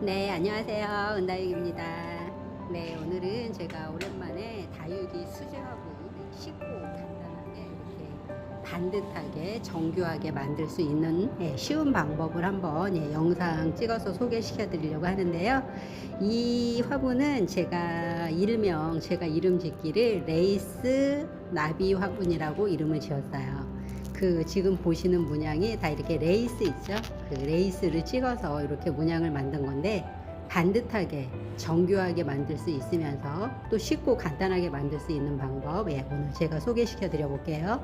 네, 안녕하세요. 은다육입니다. 네, 오늘은 제가 오랜만에 다육이 수제화분 쉽고 간단하게 이렇게 반듯하게 정교하게 만들 수 있는 예, 쉬운 방법을 한번 예, 영상 찍어서 소개시켜 드리려고 하는데요. 이 화분은 제가 일명 제가 이름 짓기를 레이스 나비 화분이라고 이름을 지었어요. 그 지금 보시는 문양이 다 이렇게 레이스 있죠? 그 레이스를 찍어서 이렇게 문양을 만든 건데 반듯하게 정교하게 만들 수 있으면서 또 쉽고 간단하게 만들 수 있는 방법 예, 오늘 제가 소개시켜 드려 볼게요.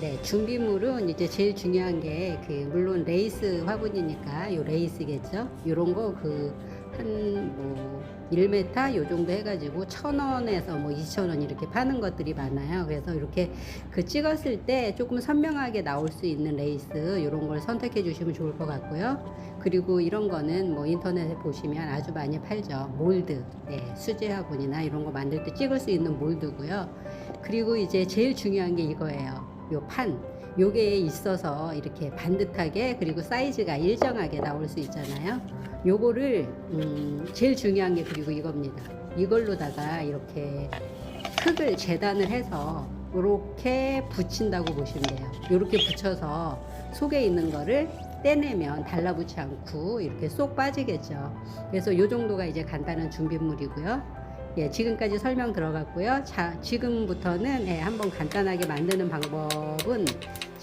네, 준비물은 이제 제일 중요한 게 그 물론 레이스 화분이니까 요 레이스겠죠. 요런 거 그 한뭐 1m 요 정도 해가지고 천 원에서 뭐 2천 원 이렇게 파는 것들이 많아요. 그래서 이렇게 그 찍었을 때 조금 선명하게 나올 수 있는 레이스 이런 걸 선택해 주시면 좋을 것 같고요. 그리고 이런 거는 뭐 인터넷에 보시면 아주 많이 팔죠. 몰드, 네, 수제 화분이나 이런 거 만들 때 찍을 수 있는 몰드고요. 그리고 이제 제일 중요한 게 이거예요. 요 판. 요게 있어서 이렇게 반듯하게 그리고 사이즈가 일정하게 나올 수 있잖아요. 요거를 음, 제일 중요한 게 그리고 이겁니다. 이걸로다가 이렇게 흙을 재단을 해서 이렇게 붙인다고 보시면 돼요. 이렇게 붙여서 속에 있는 거를 떼내면 달라붙지 않고 이렇게 쏙 빠지겠죠. 그래서 이 정도가 이제 간단한 준비물이고요. 예, 지금까지 설명 들어갔고요. 자, 지금부터는 예, 한번 간단하게 만드는 방법은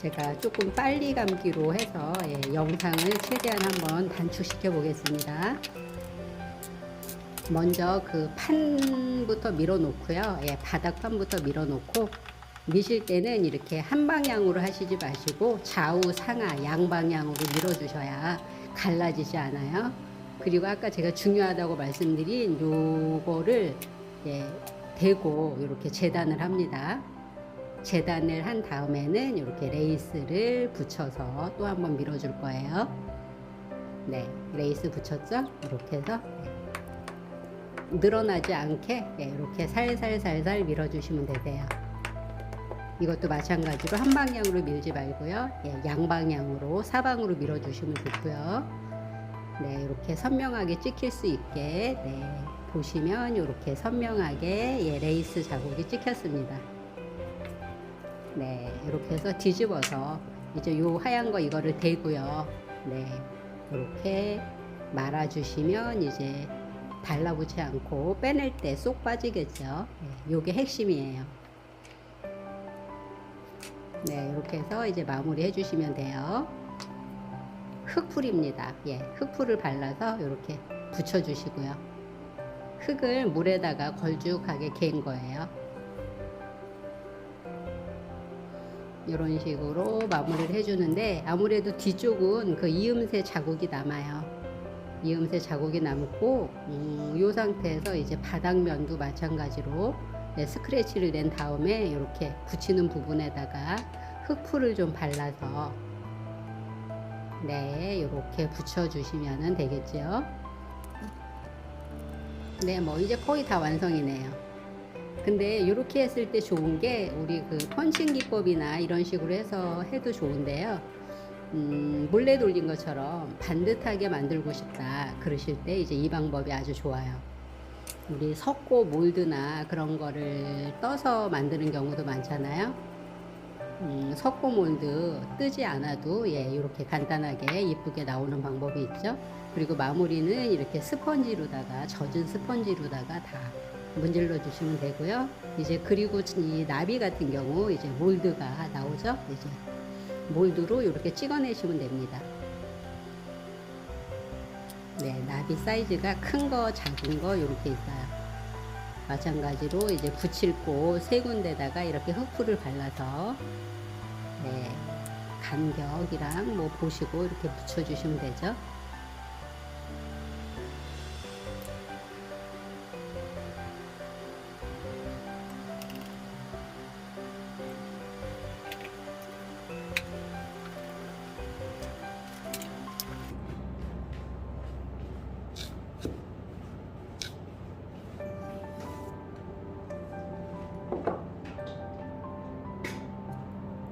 제가 조금 빨리 감기로 해서 예, 영상을 최대한 한번 단축시켜 보겠습니다. 먼저 그 판부터 밀어 놓고요. 예, 바닥판부터 밀어 놓고 미실 때는 이렇게 한 방향으로 하시지 마시고 좌우 상하 양방향으로 밀어 주셔야 갈라지지 않아요. 그리고 아까 제가 중요하다고 말씀드린 요거를 예, 대고 이렇게 재단을 합니다. 재단을 한 다음에는 이렇게 레이스를 붙여서 또 한번 밀어줄 거예요. 네, 레이스 붙였죠? 이렇게 해서 네. 늘어나지 않게 네, 이렇게 살살살살 밀어주시면 되세요. 이것도 마찬가지로 한 방향으로 밀지 말고요. 예, 양방향으로 사방으로 밀어주시면 좋고요. 네, 이렇게 선명하게 찍힐 수 있게 네, 보시면 이렇게 선명하게 예, 레이스 자국이 찍혔습니다. 네, 이렇게 해서 뒤집어서 이제 요 하얀 거 이거를 대고요. 네, 이렇게 말아주시면 이제 달라붙지 않고 빼낼 때 쏙 빠지겠죠. 네, 요게 핵심이에요. 네, 이렇게 해서 이제 마무리 해주시면 돼요. 흙풀입니다. 예, 흙풀을 발라서 이렇게 붙여주시고요. 흙을 물에다가 걸쭉하게 개인 거예요. 이런 식으로 마무리를 해주는데 아무래도 뒤쪽은 그 이음새 자국이 남아요. 이음새 자국이 남고 음, 이 상태에서 이제 바닥면도 마찬가지로 네, 스크래치를 낸 다음에 이렇게 붙이는 부분에다가 흙풀을 좀 발라서 네 이렇게 붙여주시면 되겠죠. 네, 뭐 이제 거의 다 완성이네요. 근데 이렇게 했을 때 좋은 게 우리 그 펀칭 기법이나 이런 식으로 해서 해도 좋은데요. 음, 몰래 돌린 것처럼 반듯하게 만들고 싶다 그러실 때 이제 이 방법이 아주 좋아요. 우리 석고 몰드나 그런 거를 떠서 만드는 경우도 많잖아요. 음, 석고 몰드 뜨지 않아도 예, 이렇게 간단하게 이쁘게 나오는 방법이 있죠. 그리고 마무리는 이렇게 스펀지로다가 젖은 스펀지로다가 다 문질러 주시면 되고요. 이제 그리고 이 나비 같은 경우 이제 몰드가 나오죠. 이제 몰드로 이렇게 찍어내시면 됩니다. 네, 나비 사이즈가 큰 거, 작은 거 이렇게 있어요. 마찬가지로 이제 붙일 곳세 군데다가 이렇게 흙풀을 발라서 네, 간격이랑 뭐 보시고 이렇게 붙여주시면 되죠.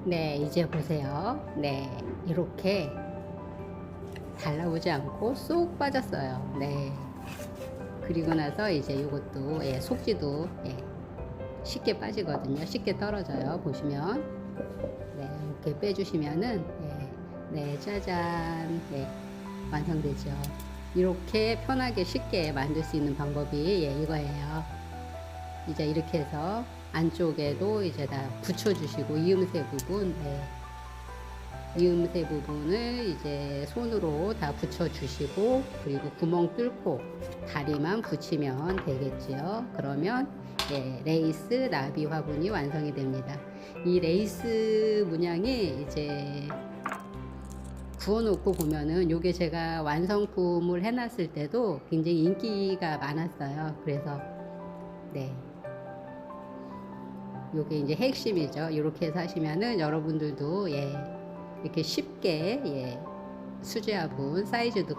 네, 이제 보세요. 네, 이렇게 달라오지 않고 쏙 빠졌어요. 네. 그리고 나서 이제 이것도 예, 속지도 예, 쉽게 빠지거든요. 쉽게 떨어져요. 보시면 네, 이렇게 빼주시면은 예, 네, 짜잔, 네, 완성되죠. 이렇게 편하게 쉽게 만들 수 있는 방법이 예, 이거예요. 이제 이렇게 해서 안쪽에도 이제 다 붙여주시고 이음새 부분, 네. 이음새 부분을 이제 손으로 다 붙여주시고 그리고 구멍 뚫고 다리만 붙이면 되겠지요. 그러면 예, 레이스 나비 화분이 완성이 됩니다. 이 레이스 문양이 이제 구워놓고 보면은 요게 제가 완성품을 해놨을 때도 굉장히 인기가 많았어요. 그래서 네. 요게 이제 핵심이죠. 이렇게 해서 하시면은 여러분들도 예, 이렇게 쉽게 예, 수제 화분 사이즈도